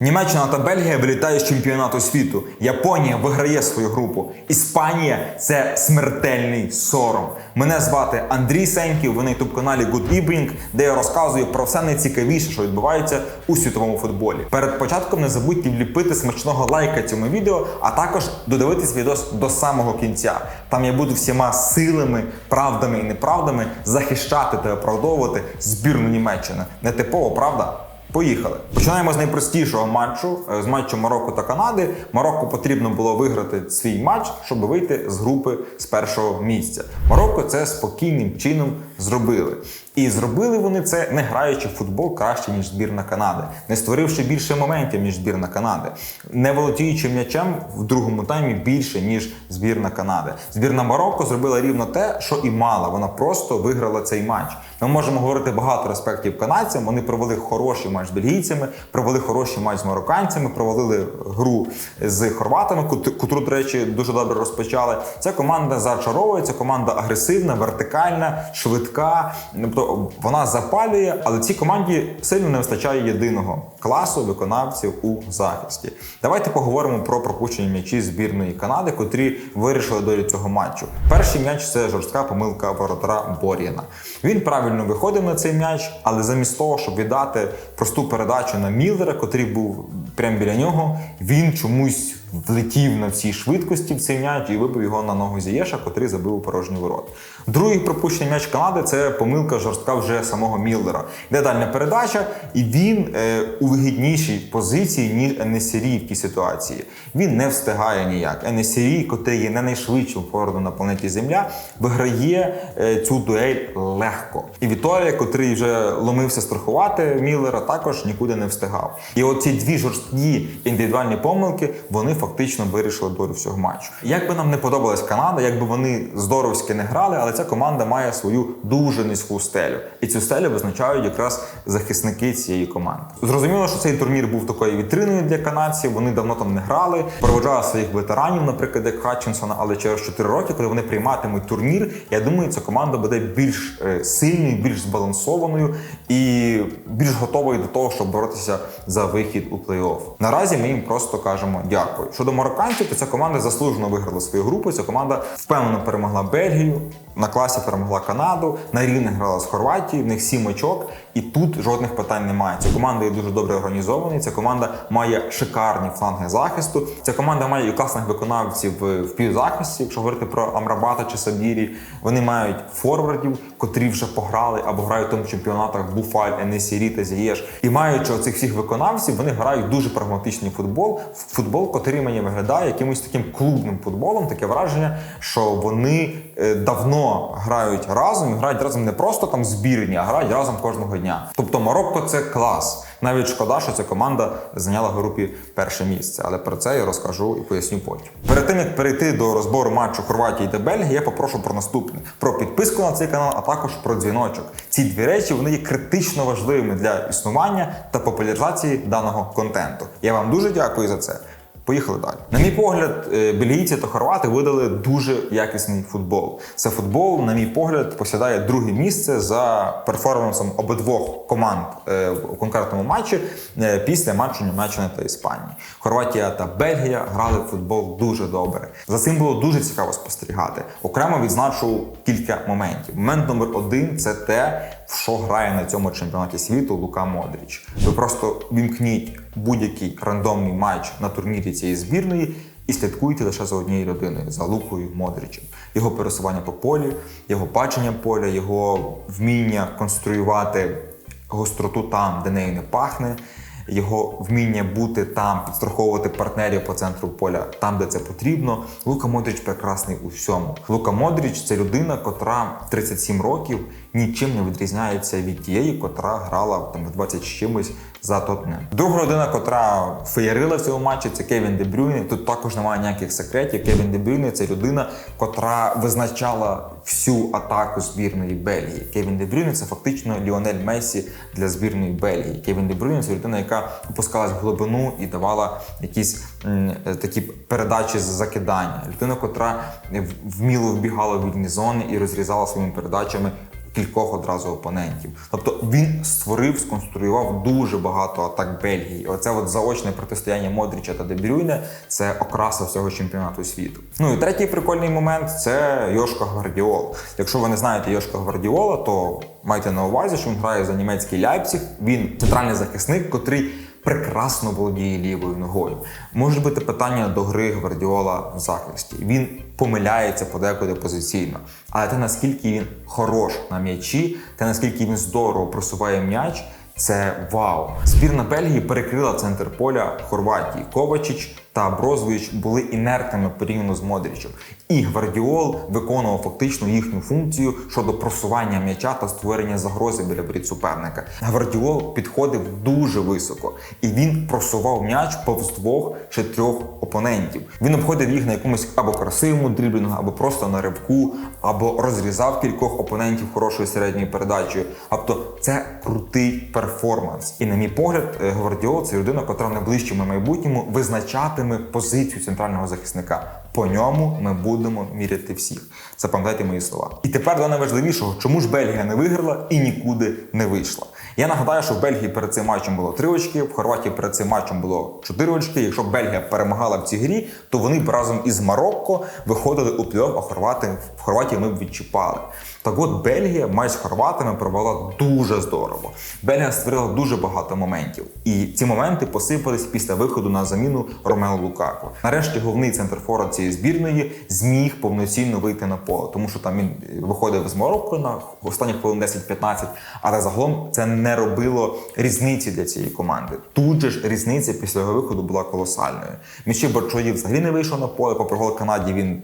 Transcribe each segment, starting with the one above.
Німеччина та Бельгія вилітають з чемпіонату світу. Японія виграє свою групу. Іспанія це смертельний сором. Мене звати Андрій Сеньків. Ви на ютуб каналі Good Evening, де я розказую про все найцікавіше, що відбувається у світовому футболі. Перед початком не забудьте вліпити смачного лайка цьому відео, а також додивитись відео до самого кінця. Там я буду всіма силами, правдами і неправдами захищати та оправдовувати збірну Німеччини. Нетипово, правда? Поїхали. Починаємо з найпростішого матчу е, з матчу Марокко та Канади. Марокко потрібно було виграти свій матч, щоб вийти з групи з першого місця. Марокко це спокійним чином зробили. І зробили вони це не граючи в футбол краще ніж збірна Канади, не створивши більше моментів ніж збірна Канади, не володіючи м'ячем в другому таймі більше ніж збірна Канади. Збірна Марокко зробила рівно те, що і мала. Вона просто виграла цей матч. Ми можемо говорити багато респектів канадцям. Вони провели хороший матч з бельгійцями, провели хороший матч з марокканцями, провалили гру з хорватами, котру, до речі, дуже добре розпочали. Ця команда зачаровує, ця команда агресивна, вертикальна, швидка. Тобто вона запалює, але цій команді сильно не вистачає єдиного класу виконавців у захисті. Давайте поговоримо про пропущені м'ячі збірної Канади, котрі вирішили долю цього матчу. Перший м'яч це жорстка помилка воротара Бор'яна. Він правильно виходив на цей м'яч, але замість того, щоб віддати просту передачу на Міллера, котрий був прямо біля нього, він чомусь влетів на всій швидкості в цей м'яч і вибив його на ногу Зієша, котрий забив у порожній ворот. Другий пропущений м'яч Канади це помилка жорстка вже самого Міллера. Йде дальня передача, і він е, у вигіднішій позиції, ніж Енесірі в тій ситуації. Він не встигає ніяк. Енесірі, котрий є не найшвидшим форвардом на планеті Земля, виграє е, цю дуель легко. І Віторія, котрий вже ломився страхувати Міллера, також нікуди не встигав. І оці дві жорсткі індивідуальні помилки вони фактично вирішили долю всього матчу. Як би нам не подобалась Канада, як би вони здоровськи не грали, але ця команда має свою дуже низьку стелю. І цю стелю визначають якраз захисники цієї команди. Зрозуміло, що цей турнір був такою вітриною для канадців. Вони давно там не грали, проводжали своїх ветеранів, наприклад, як Хатчинсона, але через 4 роки, коли вони прийматимуть турнір, я думаю, ця команда буде більш е, сильною, більш збалансованою і більш готовою до того, щоб боротися за вихід у плей-офф. Наразі ми їм просто кажемо дякую. Щодо марокканців, то ця команда заслужено виграла свою групу. Ця команда впевнено перемогла Бельгію, на класі перемогла Канаду, на рівних грала з Хорватією, в них сім очок, і тут жодних питань немає. Ця команда є дуже добре організована. Ця команда має шикарні фланги захисту. Ця команда має і класних виконавців в півзахисті. Якщо говорити про Амрабата чи Сабірі, вони мають форвардів, котрі вже пограли або грають в тому чемпіонатах Буфаль, Енесірі та Зієш. І маючи оцих всіх виконавців, вони грають дуже прагматичний футбол. Футбол, котрий мені виглядає якимось таким клубним футболом. Таке враження, що вони е, давно грають разом і грають разом не просто там збірні, а грають разом кожного дня. Тобто Марокко це клас. Навіть шкода, що ця команда зайняла в групі перше місце, але про це я розкажу і поясню потім. Перед тим як перейти до розбору матчу Хорватії та Бельгії, я попрошу про наступне: про підписку на цей канал, а також про дзвіночок. Ці дві речі вони є критично важливими для існування та популяризації даного контенту. Я вам дуже дякую за це. Поїхали далі. На мій погляд, е, бельгійці та хорвати видали дуже якісний футбол. Це футбол, на мій погляд, посідає друге місце за перформансом обидвох команд е, у конкретному матчі е, після матчу Німеччини та Іспанії. Хорватія та Бельгія грали в футбол дуже добре. За цим було дуже цікаво спостерігати. Окремо відзначу кілька моментів. Момент номер один це те, в що грає на цьому чемпіонаті світу Лука Модріч. Ви просто вімкніть будь-який рандомний матч на турнірі цієї збірної і слідкуйте лише за однією людиною за Лукою Модричем. Його пересування по полі, його бачення поля, його вміння конструювати гостроту там, де нею не пахне. Його вміння бути там, підстраховувати партнерів по центру поля там, де це потрібно. Лука Модріч прекрасний у всьому. Лука Модріч це людина, котра в 37 років нічим не відрізняється від тієї, котра грала там в 20 з чимось за Тотнем. Друга людина, котра феєрила в цьому матчі, це Кевін Де Брюйне. Тут також немає ніяких секретів. Кевін Де Брюйне – це людина, котра визначала всю атаку збірної Бельгії. Кевін Дебрюйне – це фактично Ліонель Месі для збірної Бельгії. Кевін Дебрюйне – це людина, яка опускалась в глибину і давала якісь м, е, такі передачі з закидання. Людина, котра вміло вбігала в вільні зони і розрізала своїми передачами кількох одразу опонентів. Тобто він створив, сконструював дуже багато атак Бельгії. Оце от заочне протистояння Модріча та Дебрюйне це окраса всього чемпіонату світу. Ну і третій прикольний момент це Йошка Гвардіол. Якщо ви не знаєте Йошка Гвардіола, то майте на увазі, що він грає за німецький Ляйпціг. Він центральний захисник, котрий прекрасно володіє лівою ногою. Може бути питання до гри Гвардіола в захисті. Він помиляється подекуди позиційно. Але те, наскільки він хорош на м'ячі, те наскільки він здорово просуває м'яч. Це вау. Збірна Бельгії перекрила центр поля Хорватії. Ковачич та Брозович були інертними порівняно з Модрічем. І Гвардіол виконував фактично їхню функцію щодо просування м'яча та створення загрози біля воріт суперника. Гвардіол підходив дуже високо, і він просував м'яч повз двох чи трьох опонентів. Він обходив їх на якомусь або красивому дріблінгу, або просто на ривку, або розрізав кількох опонентів хорошою середньою передачею. Тобто це крутий перформанс. І на мій погляд, е, Гвардіол це людина, котра в найближчому майбутньому визначатиме позицію центрального захисника. По ньому ми будемо міряти всіх. Запам'ятайте мої слова. І тепер до найважливішого, чому ж Бельгія не виграла і нікуди не вийшла. Я нагадаю, що в Бельгії перед цим матчем було 3 очки, в Хорватії перед цим матчем було 4 очки. Якщо Бельгія перемагала в цій грі, то вони б разом із Марокко виходили у плей-офф, а Хорвати, в Хорватії ми б відчіпали. Так от Бельгія матч з хорватами провела дуже здорово. Бельгія створила дуже багато моментів. І ці моменти посипались після виходу на заміну Ромело Лукако. Нарешті головний центр фора цієї збірної зміг повноцінно вийти на поле, тому що там він виходив з Марокко на останніх хвилин 10-15, але загалом це не робило різниці для цієї команди. Тут же ж різниця після його виходу була колосальною. Міщі Борчоїв взагалі не вийшов на поле, попри гол Канаді він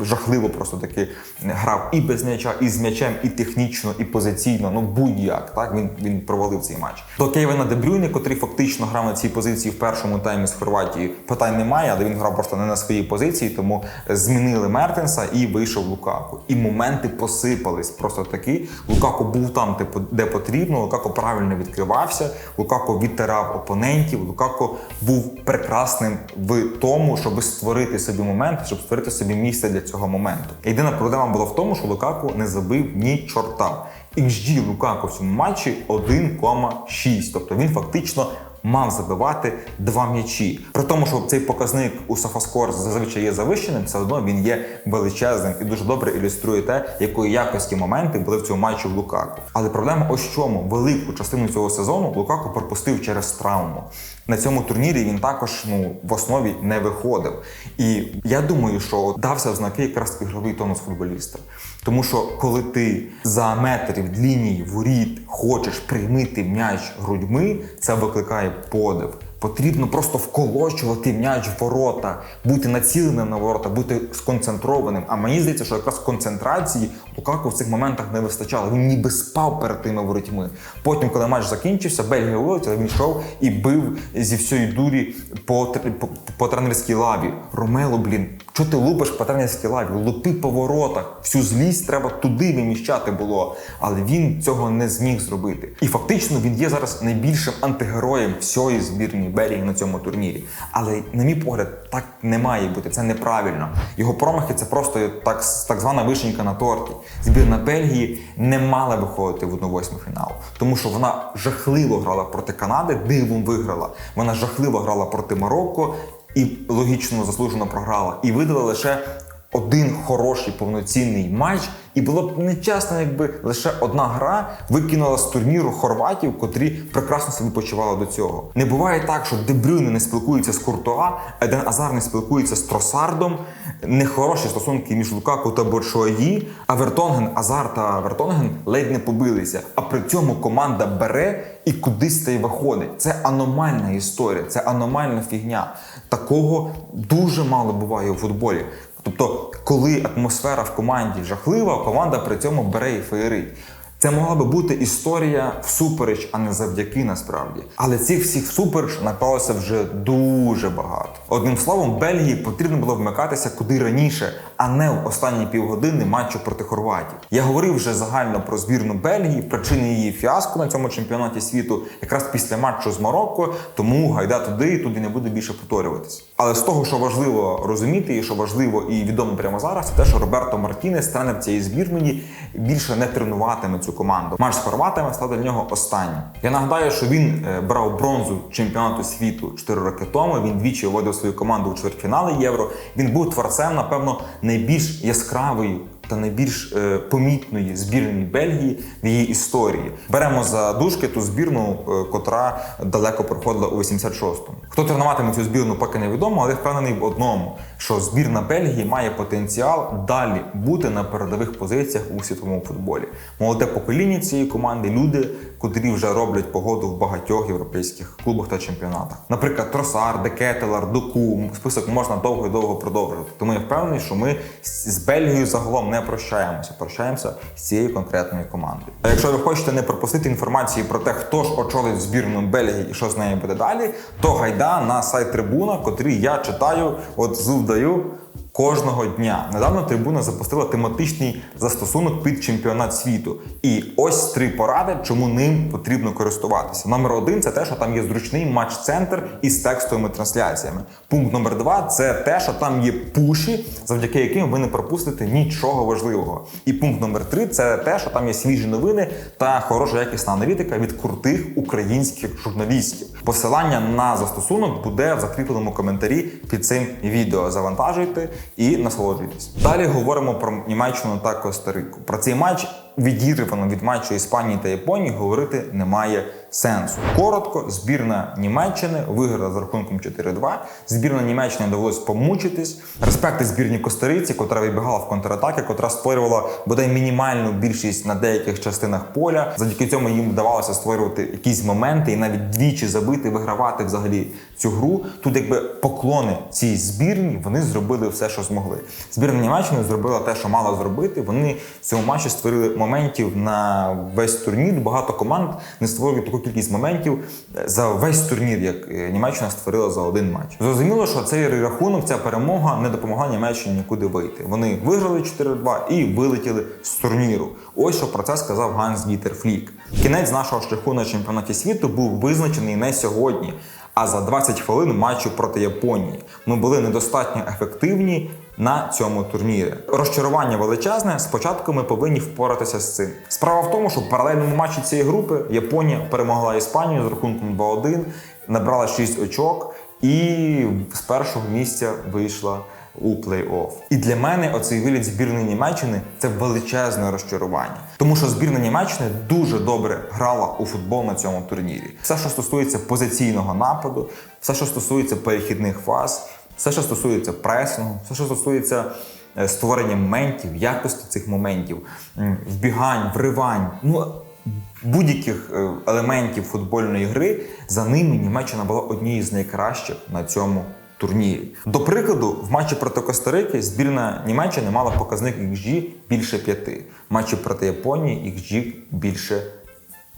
жахливо просто таки грав і без м'яча, і з м'ячем, і технічно, і позиційно. Ну будь-як так він він провалив цей матч. До Кейвена Дебрюйне, котрий фактично грав на цій позиції в першому таймі з Хорватії, питань немає, але він грав просто не на своїй позиції, тому змінили Мертенса і вийшов Лукаку. І моменти посипались просто таки. Лукаку був там, де потрібно. Лукако правильно відкривався. Лукако відтирав опонентів. Лукако був прекрасним в тому, щоб створити собі момент, щоб створити собі місце для цього моменту. Єдина проблема була в тому, що Лукаку не забив ні чорта. XG Лукаку в цьому матчі 1,6. Тобто він фактично мав забивати два м'ячі. При тому, що цей показник у Софаскор зазвичай є завищеним, все одно він є величезним і дуже добре ілюструє те, якої якості моменти були в цьому матчі в Лукаку. Але проблема ось чому велику частину цього сезону Лукаку пропустив через травму. На цьому турнірі він також ну в основі не виходив. І я думаю, що дався в знаки якраз ігровий тонус футболіста. Тому що коли ти за метр від лінії воріт хочеш приймити м'яч грудьми, це викликає подив. Потрібно просто вколочувати м'яч в ворота, бути націленим на ворота, бути сконцентрованим. А мені здається, що якраз концентрації Лукаку в цих моментах не вистачало. Він ніби спав перед тими воротьми. Потім, коли матч закінчився, Бельгія вилетіла, він йшов і бив зі всієї дурі по, по, по тренерській лаві. Ромело, блін, що ти лупиш по тренерській лаві? Лупи по воротах. Всю злість треба туди виміщати було. Але він цього не зміг зробити. І фактично він є зараз найбільшим антигероєм всієї збірної Бельгії на цьому турнірі. Але, на мій погляд, так не має бути. Це неправильно. Його промахи це просто так, так звана вишенька на торті. Збірна Бельгії не мала виходити в 1-8 фіналу, тому що вона жахливо грала проти Канади, дивом виграла. Вона жахливо грала проти Марокко і логічно заслужено програла. І видала лише один хороший повноцінний матч. І було б нечесно, якби лише одна гра викинула з турніру хорватів, котрі прекрасно себе почували до цього. Не буває так, що Дебрюйне не спілкується з Куртуа, Еден Азар не спілкується з Тросардом. Нехороші стосунки між Лукаку та Боршуаї, а Вертонген, Азар та Вертонген ледь не побилися. А при цьому команда бере і кудись та й виходить. Це аномальна історія, це аномальна фігня. Такого дуже мало буває у футболі. Тобто, коли атмосфера в команді жахлива, команда при цьому бере і феєрить. Це могла би бути історія всупереч, а не завдяки насправді. Але цих всіх всупереч наклалося вже дуже багато. Одним словом, Бельгії потрібно було вмикатися куди раніше, а не в останні півгодини матчу проти Хорватії. Я говорив вже загально про збірну Бельгії, причини її фіаско на цьому чемпіонаті світу, якраз після матчу з Марокко, тому гайда туди і туди не буде більше повторюватись. Але з того, що важливо розуміти, і що важливо і відомо прямо зараз, це те, що Роберто Мартінес, тренер цієї збірної, більше не тренуватиме цю команду. Матч з хорватами став для нього останнім. Я нагадаю, що він е, брав бронзу чемпіонату світу 4 роки тому. Він двічі вводив свою команду у чвертьфінали євро. Він був творцем, напевно, найбільш яскравої та найбільш е, помітної збірної Бельгії в її історії. Беремо за дужки ту збірну, е, котра далеко проходила у 86-му. Хто тренуватиме цю збірну, поки невідомо, але впевнений в одному, що збірна Бельгії має потенціал далі бути на передових позиціях у світовому футболі. Молоде покоління цієї команди, люди, котрі вже роблять погоду в багатьох європейських клубах та чемпіонатах. Наприклад, Тросар, Декетелар, Доку. Список можна довго і довго продовжувати. Тому я впевнений, що ми з Бельгією загалом не прощаємося, прощаємося з цією конкретною командою. А якщо ви хочете не пропустити інформації про те, хто ж очолить збірну Бельгії і що з нею буде далі, то гайда на сайт Трибуна, котрий я читаю, от зувдаю. Кожного дня недавно трибуна запустила тематичний застосунок під чемпіонат світу. І ось три поради, чому ним потрібно користуватися. Номер один це те, що там є зручний матч-центр із текстовими трансляціями. Пункт номер два це те, що там є пуші, завдяки яким ви не пропустите нічого важливого. І пункт номер три це те, що там є свіжі новини та хороша якісна аналітика від крутих українських журналістів. Посилання на застосунок буде в закріпленому коментарі під цим відео. Завантажуйте і насолоджуйтесь. Далі говоримо про Німеччину та Коста-Рику. Про цей матч відірвано від матчу Іспанії та Японії говорити немає сенсу. Коротко, збірна Німеччини виграла з рахунком 4-2. Збірна Німеччини довелось помучитись. Респекти збірні Костариці, котра вибігала в контратаки, котра створювала бодай мінімальну більшість на деяких частинах поля. Завдяки цьому їм вдавалося створювати якісь моменти і навіть двічі забити, вигравати взагалі цю гру. Тут, якби поклони цій збірні, вони зробили все, що змогли. Збірна Німеччини зробила те, що мала зробити. Вони в цьому матчі створили моментів на весь турнір. Багато команд не створюють таку кількість моментів за весь турнір, як е, Німеччина створила за один матч. Зрозуміло, що цей рахунок, ця перемога не допомогла Німеччині нікуди вийти. Вони виграли 4-2 і вилетіли з турніру. Ось що про це сказав Ганс Дітер Флік. Кінець нашого шляху на чемпіонаті світу був визначений не сьогодні. А за 20 хвилин матчу проти Японії ми були недостатньо ефективні на цьому турнірі. Розчарування величезне. Спочатку ми повинні впоратися з цим. Справа в тому, що в паралельному матчі цієї групи Японія перемогла Іспанію з рахунком 2-1, набрала 6 очок і з першого місця вийшла. У плей-офф. І для мене оцей виліт збірної Німеччини це величезне розчарування, тому що збірна Німеччини дуже добре грала у футбол на цьому турнірі. Все, що стосується позиційного нападу, все, що стосується перехідних фаз, все, що стосується пресингу, все, що стосується е, створення моментів, якості цих моментів, вбігань, вривань. Ну будь-яких е, елементів футбольної гри за ними Німеччина була однією з найкращих на цьому турнірі. До прикладу, в матчі проти Коста-Рики збірна Німеччини мала показник XG більше п'яти. В матчі проти Японії XG більше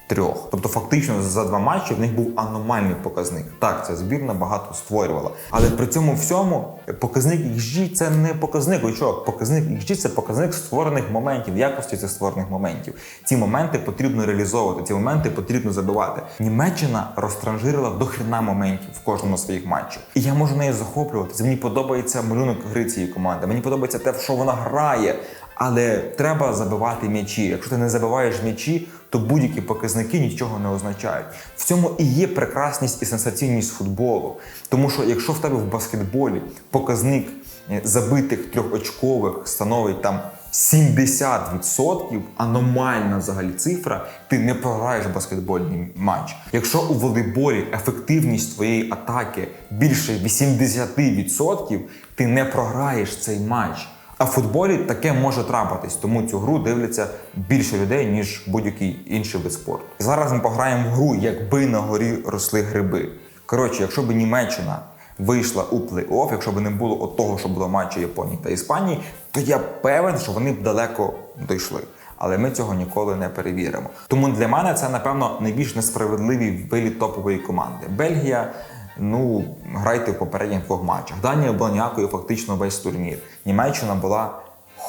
трьох. Тобто, фактично за два матчі в них був аномальний показник. Так, ця збірна багато створювала. Але при цьому всьому показник XG – це не показник очок. Показник XG – це показник створених моментів, якості цих створених моментів. Ці моменти потрібно реалізовувати, ці моменти потрібно забивати. Німеччина розтранжирила до хрена моментів в кожному з своїх матчів. І я можу нею захоплюватися. Мені подобається малюнок гри цієї команди. Мені подобається те, в що вона грає. Але треба забивати м'ячі. Якщо ти не забиваєш м'ячі, то будь-які показники нічого не означають. В цьому і є прекрасність і сенсаційність футболу. Тому що якщо в тебе в баскетболі показник е, забитих трьохочкових становить там 70%, аномальна взагалі цифра, ти не програєш баскетбольний матч. Якщо у волейболі ефективність твоєї атаки більше 80%, ти не програєш цей матч. А в футболі таке може трапитись, тому цю гру дивляться більше людей, ніж будь-який інший вид спорту. Зараз ми пограємо в гру, якби на горі росли гриби. Коротше, якщо б Німеччина вийшла у плей-офф, якщо б не було от того, що було матчі Японії та Іспанії, то я певен, що вони б далеко дійшли. Але ми цього ніколи не перевіримо. Тому для мене це, напевно, найбільш несправедливий виліт топової команди. Бельгія ну грайте в попередніх двох матчах. Данія була ніякою фактично весь турнір. Німеччина була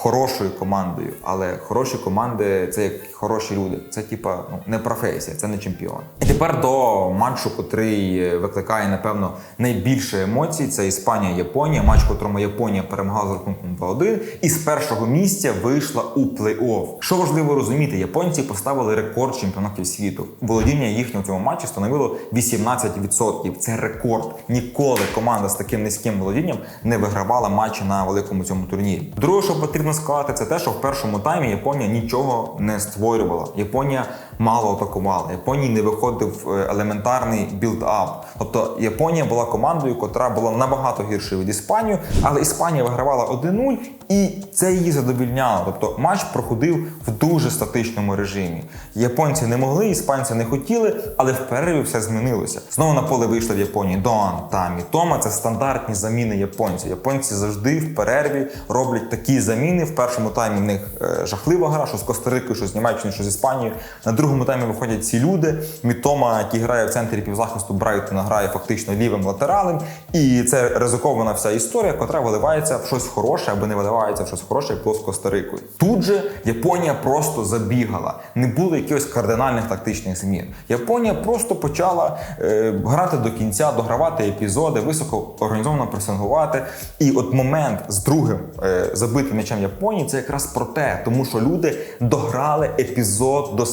хорошою командою, але хороші команди це як хороші люди. Це типа ну не професія, це не чемпіон. І тепер до матчу, котрий викликає напевно найбільше емоцій. Це Іспанія-Японія. Матч, в котрому Японія перемагала з рахунком 2-1 і з першого місця вийшла у плей-офф. Що важливо розуміти, японці поставили рекорд чемпіонатів світу. Володіння їхнього цьому матчі становило 18%. Це рекорд. Ніколи команда з таким низьким володінням не вигравала матчі на великому цьому турнірі. Друге, що потрібно сказати, це те, що в першому таймі Японія нічого не створювала. Японія мало атакувала. Японії не виходив е, елементарний білд-ап. Тобто Японія була командою, котра була набагато гіршою від Іспанії, але Іспанія вигравала 1-0, і це її задовільняло. Тобто матч проходив в дуже статичному режимі. Японці не могли, іспанці не хотіли, але в перерві все змінилося. Знову на поле вийшли в Японії Доан та Мітома. Це стандартні заміни японців. Японці завжди в перерві роблять такі заміни. В першому таймі в них е, жахлива гра, що з Коста-Рикою, що з Німеччиною, що з Іспанією. На другому таймі виходять ці люди. Мітома, який грає в центрі півзахисту Брайтона, грає фактично лівим латералем. І це ризикована вся історія, котра виливається в щось хороше або не виливається в щось хороше, як було з. Тут же Японія просто забігала. Не було якихось кардинальних тактичних змін. Японія просто почала е, грати до кінця, догравати епізоди, високо організовано пресингувати. І от момент з другим е, забитим м'ячем Японії це якраз про те, тому що люди дограли епізод до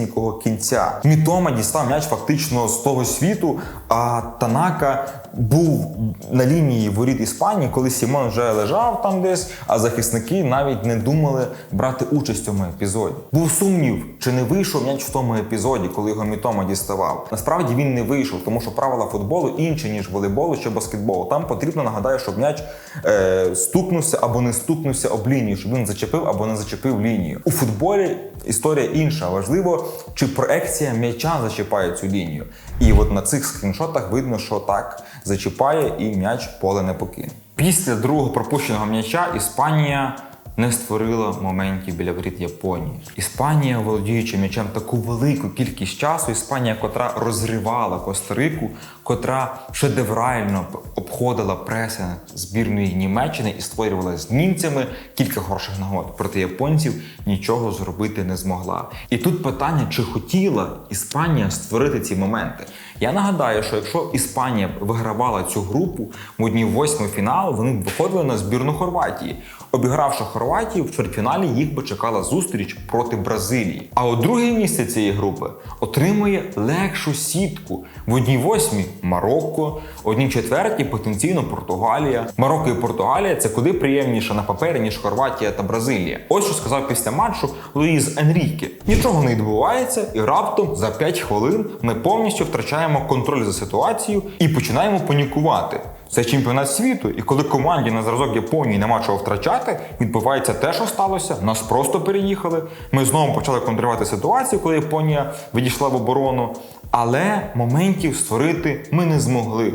самісінького кінця. Мітома дістав м'яч фактично з того світу, а Танака був на лінії воріт Іспанії, коли Сімон вже лежав там десь, а захисники навіть не думали брати участь в цьому епізоді. Був сумнів, чи не вийшов м'яч в тому епізоді, коли його Мітома діставав. Насправді він не вийшов, тому що правила футболу інші ніж волейболу чи баскетболу. Там потрібно нагадаю, щоб м'яч е, стукнувся або не стукнувся об лінію, щоб він зачепив або не зачепив лінію. У футболі історія інша. Важливо, чи проекція м'яча зачіпає цю лінію. І от на цих скріншотах видно, що так зачіпає і м'яч поле не покине. Після другого пропущеного м'яча Іспанія не створила моментів біля воріт Японії. Іспанія, володіючи м'ячем таку велику кількість часу, Іспанія, котра розривала Коста-Рику, котра шедеврально обходила преси збірної Німеччини і створювала з німцями кілька хороших нагод. Проти японців нічого зробити не змогла. І тут питання, чи хотіла Іспанія створити ці моменти. Я нагадаю, що якщо Іспанія вигравала цю групу в одній восьми фіналу, вони б виходили на збірну Хорватії. Обігравши Хорватію, в чвертьфіналі їх би чекала зустріч проти Бразилії. А от друге місце цієї групи отримує легшу сітку. В одній восьмій Марокко, одній четвертій потенційно Португалія. Марокко і Португалія це куди приємніше на папері, ніж Хорватія та Бразилія. Ось що сказав після матчу Луїз Енріке. Нічого не відбувається, і раптом за 5 хвилин ми повністю втрачаємо контроль за ситуацією і починаємо панікувати. Це чемпіонат світу, і коли команді на зразок Японії нема чого втрачати, відбувається те, що сталося. Нас просто переїхали. Ми знову почали контролювати ситуацію, коли Японія відійшла в оборону. Але моментів створити ми не змогли.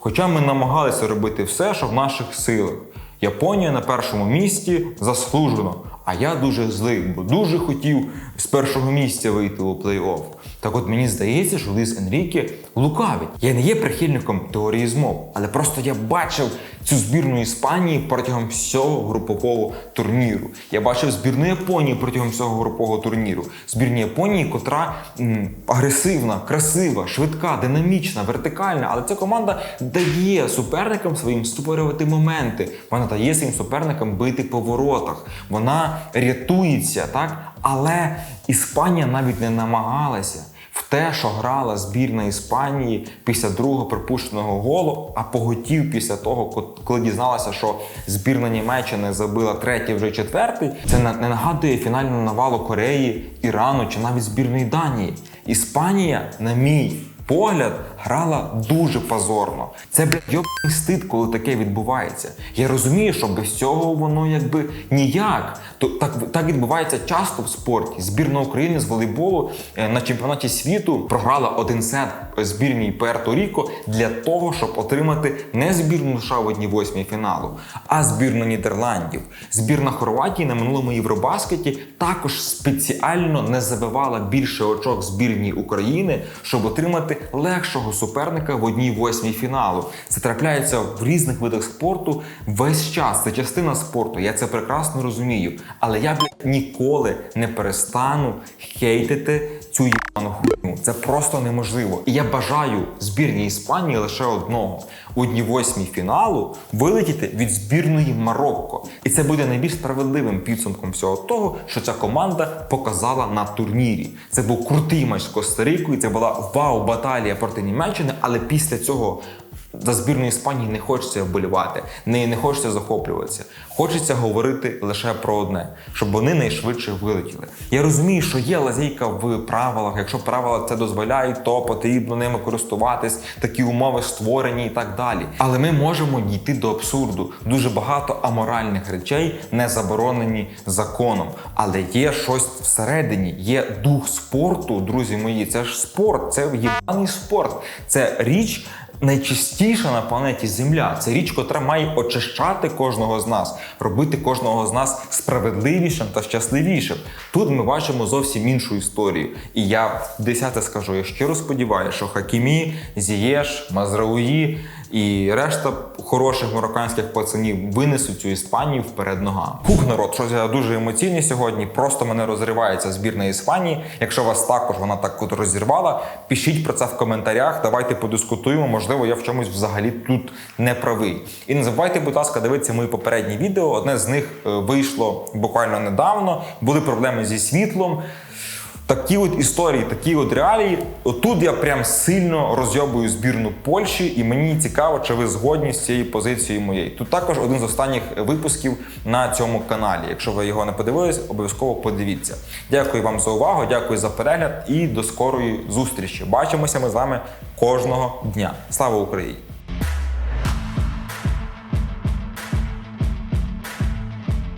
Хоча ми намагалися робити все, що в наших силах. Японія на першому місці заслужено. А я дуже злий, бо дуже хотів з першого місця вийти у плей-офф. Так от мені здається, що Луїс Енріке лукавить. Я не є прихильником теорії змов, але просто я бачив цю збірну Іспанії протягом всього групового турніру. Я бачив збірну Японії протягом всього групового турніру. Збірну Японії, котра м, агресивна, красива, швидка, динамічна, вертикальна. Але ця команда дає суперникам своїм створювати моменти. Вона дає своїм суперникам бити по воротах. Вона рятується, так? Але Іспанія навіть не намагалася в те, що грала збірна Іспанії після другого припущеного голу, а поготів після того, коли дізналася, що збірна Німеччини забила третій, вже четвертий. Це не нагадує фінальну навалу Кореї, Ірану чи навіть збірної Данії. Іспанія, на мій погляд, грала дуже позорно. Це блядь, стид, коли таке відбувається. Я розумію, що без цього воно якби ніяк. То так, так відбувається часто в спорті. Збірна України з волейболу е, на чемпіонаті світу програла один сет збірній Пуерто-Ріко для того, щоб отримати не збірну США в одній восьмій фіналу, а збірну Нідерландів. Збірна Хорватії на минулому Євробаскеті також спеціально не забивала більше очок збірній України, щоб отримати легшого суперника в одній восьмій фіналу. Це трапляється в різних видах спорту весь час. Це частина спорту. Я це прекрасно розумію. Але я б ніколи не перестану хейтити цю їбану хуйню. Це просто неможливо. І я бажаю збірній Іспанії лише одного: у дні восьмій фіналу вилетіти від збірної Марокко. І це буде найбільш справедливим підсумком всього того, що ця команда показала на турнірі. Це був крутий матч з Коста-Рикою, це була вау-баталія проти Німеччини, але після цього. За збірну Іспанії не хочеться вболівати, не, хочеться захоплюватися. Хочеться говорити лише про одне, щоб вони найшвидше вилетіли. Я розумію, що є лазейка в правилах. Якщо правила це дозволяють, то потрібно ними користуватись, такі умови створені і так далі. Але ми можемо дійти до абсурду. Дуже багато аморальних речей не заборонені законом. Але є щось всередині, є дух спорту, друзі мої. Це ж спорт, це єбаний спорт. Це річ найчистіша на планеті Земля. Це річ, котра має очищати кожного з нас, робити кожного з нас справедливішим та щасливішим. Тут ми бачимо зовсім іншу історію. І я десяте скажу, я щиро сподіваюся, що Хакімі, Зієш, Мазрауї і решта хороших марокканських пацанів винесуть цю Іспанію вперед ногами. Фух, народ, щось я дуже емоційний сьогодні. Просто мене розривається збірна Іспанії. Якщо вас також вона так от розірвала, пишіть про це в коментарях. Давайте подискутуємо. Можливо, я в чомусь взагалі тут не правий. І не забувайте, будь ласка, дивитися мої попередні відео. Одне з них е, вийшло буквально недавно. Були проблеми зі світлом. Такі от історії, такі от реалії. Отут я прям сильно розйобую збірну Польщі, і мені цікаво, чи ви згодні з цією позицією моєю. Тут також один з останніх випусків на цьому каналі. Якщо ви його не подивились, обов'язково подивіться. Дякую вам за увагу, дякую за перегляд і до скорої зустрічі. Бачимося ми з вами кожного дня. Слава Україні!